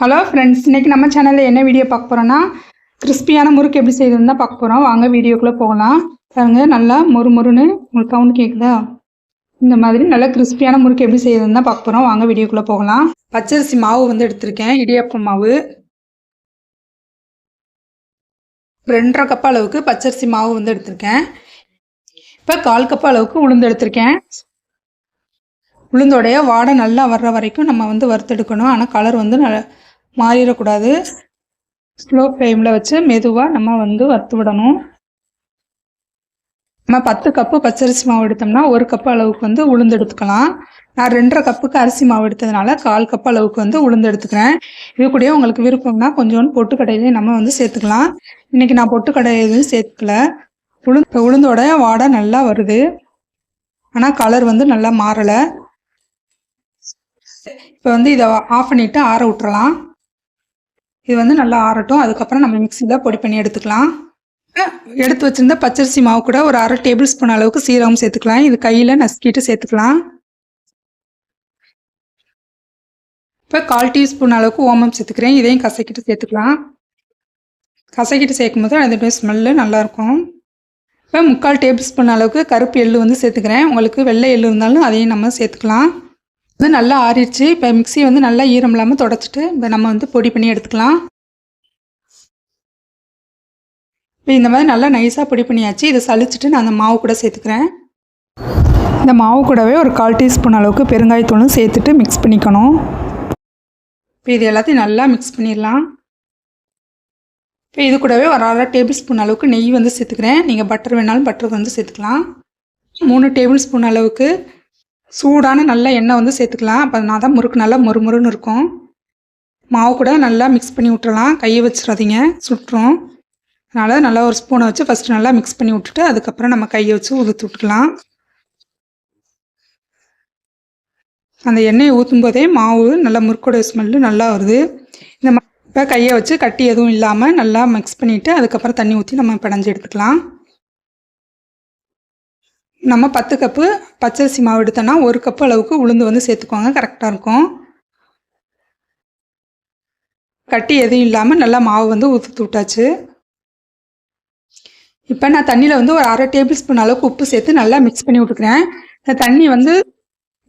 Hello friends இன்றைக்கி நம்ம சேனலில் என்ன வீடியோ பார்க்க போகிறோன்னா கிறிஸ்பியான முறுக்கு எப்படி செய்யுதுன்னு தான் பார்க்க போகிறோம் வாங்க வீடியோக்குள்ளே போகலாம். பாருங்க நல்லா மொறு மொறுன்னு உங்களுக்கு கவுண்ட் கேட்குதா இந்த மாதிரி நல்லா கிறிஸ்பியான முறுக்கு எப்படி செய்யுதுன்னு தான் பார்க்க போகிறோம் வாங்க வீடியோக்குள்ளே போகலாம். பச்சரிசி மாவு வந்து எடுத்திருக்கேன். இடியாப்பம் மாவு. ரெண்டரை கப் அளவுக்கு பச்சரிசி மாவு வந்து எடுத்திருக்கேன். இப்போ கால் கப் அளவுக்கு உளுந்து எடுத்திருக்கேன். உளுந்தோடைய வாடை நல்லா வர்ற வரைக்கும் நம்ம வந்து வறுத்தெடுக்கணும். ஆனால் கலர் வந்து நல்ல மாறிடக்கூடாது. ஸ்லோ ஃப்ளேமில் வச்சு மெதுவாக நம்ம வந்து வறுத்து விடணும். நம்ம பத்து கப்பு பச்சரிசி மாவு எடுத்தோம்னா ஒரு கப்பு அளவுக்கு வந்து உளுந்து எடுத்துக்கலாம். நான் ரெண்டரை கப்புக்கு அரிசி மாவு எடுத்ததுனால கால் கப் அளவுக்கு வந்து உளுந்து எடுத்துக்கிறேன். இது கூடயே உங்களுக்கு விருப்பம்னா கொஞ்சோண்டு பொட்டுக்கடையிலையும் நம்ம வந்து சேர்த்துக்கலாம். இன்னைக்கு நான் பொட்டுக்கடையிலையும் சேர்த்துக்கல உளுந்து உளுந்தோட வாடை நல்லா வருது. ஆனால் கலர் வந்து நல்லா மாறலை. இப்போ வந்து இதை ஆஃப் பண்ணிவிட்டு ஆற விட்டுறலாம். இது வந்து நல்லா ஆறட்டும். அதுக்கப்புறம் நம்ம மிக்சியில் பொடி பண்ணி எடுத்துக்கலாம். எடுத்து வச்சிருந்த பச்சரிசி மாவு கூட ஒரு அரை டேபிள் ஸ்பூன் அளவுக்கு சீரகம் சேர்த்துக்கலாம். இது கையில் நசுக்கிட்டு சேர்த்துக்கலாம். இப்போ கால் டீஸ்பூன் அளவுக்கு ஓமம் சேர்த்துக்கிறேன். இதையும் கசக்கிட்டு சேர்த்துக்கலாம். கசக்கிட்டு சேர்க்கும் போது அதோடைய ஸ்மெல்லு நல்லாயிருக்கும் இப்போ முக்கால் டேபிள் ஸ்பூன் அளவுக்கு கருப்பு எள்ளு வந்து சேர்த்துக்கிறேன். உங்களுக்கு வெள்ளை எள்ளு இருந்தாலும் அதையும் நம்ம சேர்த்துக்கலாம். வந்து நல்லா ஆறிடுச்சு. இப்போ மிக்ஸி வந்து நல்லா ஈரம் இல்லாமல் தொடச்சிட்டு இப்போ நம்ம வந்து பொடி பண்ணி எடுத்துக்கலாம். இப்போ இந்த மாதிரி நல்லா நைஸாக பொடி பண்ணியாச்சு. இதை சளிச்சிட்டு நான் அந்த மாவு கூட சேர்த்துக்கிறேன். இந்த மாவு கூடவே ஒரு கால் டீஸ்பூன் அளவுக்கு பெருங்காயத்தூளும் சேர்த்துட்டு மிக்ஸ் பண்ணிக்கணும். இப்போ இது எல்லாத்தையும் நல்லா மிக்ஸ் பண்ணிடலாம். இப்போ இது கூடவே ஒரு அரை டேபிள் ஸ்பூன் அளவுக்கு நெய் வந்து சேர்த்துக்கிறேன். நீங்கள் பட்டர் வேணாலும் பட்டர் வந்து சேர்த்துக்கலாம். மூணு டேபிள் ஸ்பூன் அளவுக்கு சூடான நல்ல எண்ணெய் வந்து சேர்த்துக்கலாம். அப்போ நான் தான் முறுக்கு நல்லா மொறுமொறுன்னு இருக்கும். மாவு கூட நல்லா மிக்ஸ் பண்ணி விட்டுறலாம். கையை வச்சிடாதீங்க. சுட்டுரும். அதனால் நல்லா ஒரு ஸ்பூனை வச்சு ஃபஸ்ட்டு நல்லா மிக்ஸ் பண்ணி விட்டுட்டு அதுக்கப்புறம் நம்ம கையை வச்சு ஊற்றி விட்டுக்கலாம். அந்த எண்ணெயை ஊற்றும் போதே மாவு நல்லா முறுக்கோட ஸ்மெல்லு நல்லா வருது. இந்த இப்போ கையை வச்சு கட்டி எதுவும் இல்லாமல் நல்லா மிக்ஸ் பண்ணிவிட்டு அதுக்கப்புறம் தண்ணி ஊற்றி நம்ம பிணைஞ்சு எடுத்துக்கலாம். நம்ம பத்து கப்பு பச்சரிசி மாவு எடுத்தோன்னா ஒரு கப்பு அளவுக்கு உளுந்து வந்து சேர்த்துக்கோங்க. கரெக்டாக இருக்கும். கட்டி எதுவும் இல்லாமல் நல்லா மாவு வந்து ஊற்றி விட்டாச்சு. இப்போ நான் தண்ணியில் வந்து ஒரு அரை டேபிள் ஸ்பூன் அளவுக்கு உப்பு சேர்த்து நல்லா மிக்ஸ் பண்ணி விட்டுக்கிறேன். இந்த தண்ணி வந்து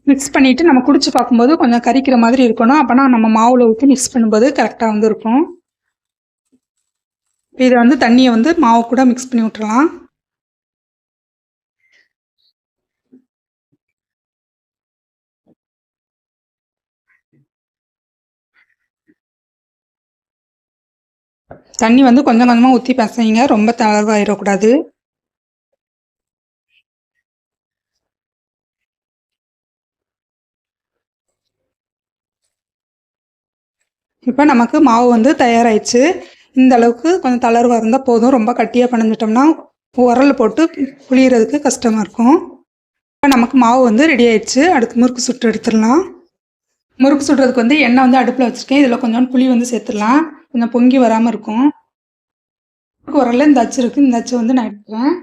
மிக்ஸ் பண்ணிவிட்டு நம்ம குடிச்சு பார்க்கும்போது கொஞ்சம் கறிக்கிற மாதிரி இருக்கணும். அப்போனா நம்ம மாவில் ஊற்றி மிக்ஸ் பண்ணும்போது கரெக்டாக வந்து இருக்கும். இதை வந்து தண்ணியை வந்து மாவு கூட மிக்ஸ் பண்ணி விட்டுறலாம். தண்ணி வந்து கொஞ்சம் கொஞ்சமாக ஊற்றி பசைங்க ரொம்ப தளர்வாயிடக்கூடாது. இப்போ நமக்கு மாவு வந்து தயாராகிடுச்சு இந்த அளவுக்கு கொஞ்சம் தளர்வாக இருந்தால் போதும். ரொம்ப கட்டியாக பிணைஞ்சிட்டோம்னா உரல் போட்டு புளியறதுக்கு கஷ்டமாக இருக்கும். இப்போ நமக்கு மாவு வந்து ரெடி ஆயிடுச்சு. அடுத்து முறுக்கு சுட்டு எடுத்துடலாம். முறுக்கு சுடுறதுக்கு வந்து எண்ணெய் வந்து அடுப்பில் வச்சுருக்கேன். இதில் கொஞ்சம் புளி வந்து சேர்த்துடலாம். கொஞ்சம் பொங்கி வராமல் இருக்கும். முறுக்கு உரலில் இந்த அச்சு இருக்குது இந்த அச்சு வந்து நான் எடுத்துக்கிறேன்.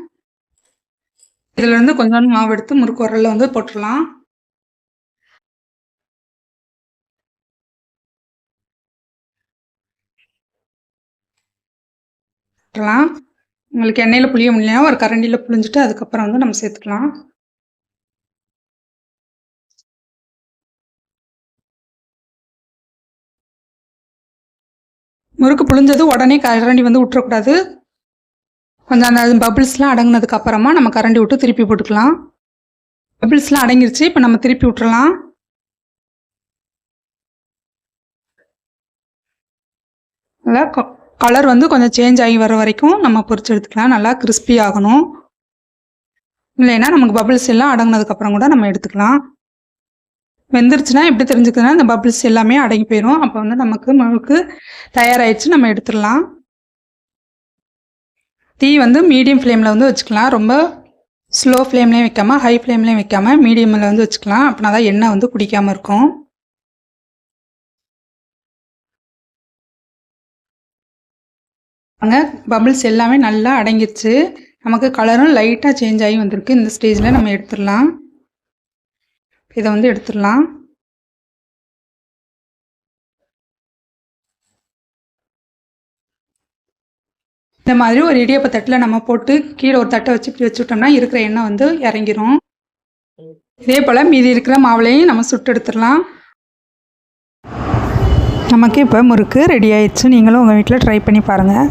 இதில் இருந்து கொஞ்சோண்டு மாவு எடுத்து முறுக்கு உரலில் வந்து போட்டுடலாம். போட்டுடலாம். உங்களுக்கு எண்ணெயில் புளிய முடியலையா ஒரு கரண்டியில் புளிஞ்சிட்டு அதுக்கப்புறம் வந்து நம்ம சேர்த்துக்கலாம். முறுக்கு புழிஞ்சது உடனே கரண்டி வந்து விட்டுறக்கூடாது கொஞ்சம் அந்த பபிள்ஸ்லாம் அடங்கினதுக்கு அப்புறமா நம்ம கரண்டி விட்டு திருப்பி போட்டுக்கலாம். பபிள்ஸ்லாம் அடங்கிருச்சு இப்போ நம்ம திருப்பி விட்டுறலாம். நல்லா கலர் வந்து கொஞ்சம் சேஞ்ச் ஆகி வர வரைக்கும் நம்ம பொரிச்சு எடுத்துக்கலாம். நல்லா கிறிஸ்பி ஆகணும். இல்லைன்னா நமக்கு பபிள்ஸ் எல்லாம் அடங்கினதுக்கப்புறம் கூட நம்ம எடுத்துக்கலாம். வெந்துருச்சுன்னா எப்படி தெரிஞ்சுக்கிறதுனா இந்த பபிள்ஸ் எல்லாமே அடங்கி போயிடும் அப்போ வந்து நமக்கு முழுக்கு தயாராகிடுச்சு நம்ம எடுத்துடலாம். தீ வந்து மீடியம் ஃப்ளேமில் வந்து வச்சுக்கலாம். ரொம்ப ஸ்லோ ஃப்ளேம்லேயும் வைக்காமல் ஹை ஃப்ளேம்லேயும் வைக்காமல் மீடியமில் வந்து வச்சுக்கலாம். அப்படின்னா தான் எண்ணெய் வந்து குடிக்காமல் இருக்கும். அங்கே பபிள்ஸ் எல்லாமே நல்லா அடங்கிடுச்சு நமக்கு கலரும் லைட்டாக சேஞ்ச் ஆகி வந்திருக்கு. இந்த ஸ்டேஜில் நம்ம எடுத்துடலாம். இதை வந்து எடுத்துடலாம். இந்த மாதிரி ஒரு இடியப்ப தட்டில் நம்ம போட்டு கீழே ஒரு தட்டை வச்சு இப்படி வச்சுட்டோம்னா இருக்கிற எண்ணெய் வந்து இறங்கிரும். இதே போல் மீதி இருக்கிற மாவுலையும் நம்ம சுட்டு எடுத்துடலாம். நமக்கு இப்போ முறுக்கு ரெடி ஆயிடுச்சு. நீங்களும் உங்கள் வீட்டில் ட்ரை பண்ணி பாருங்கள்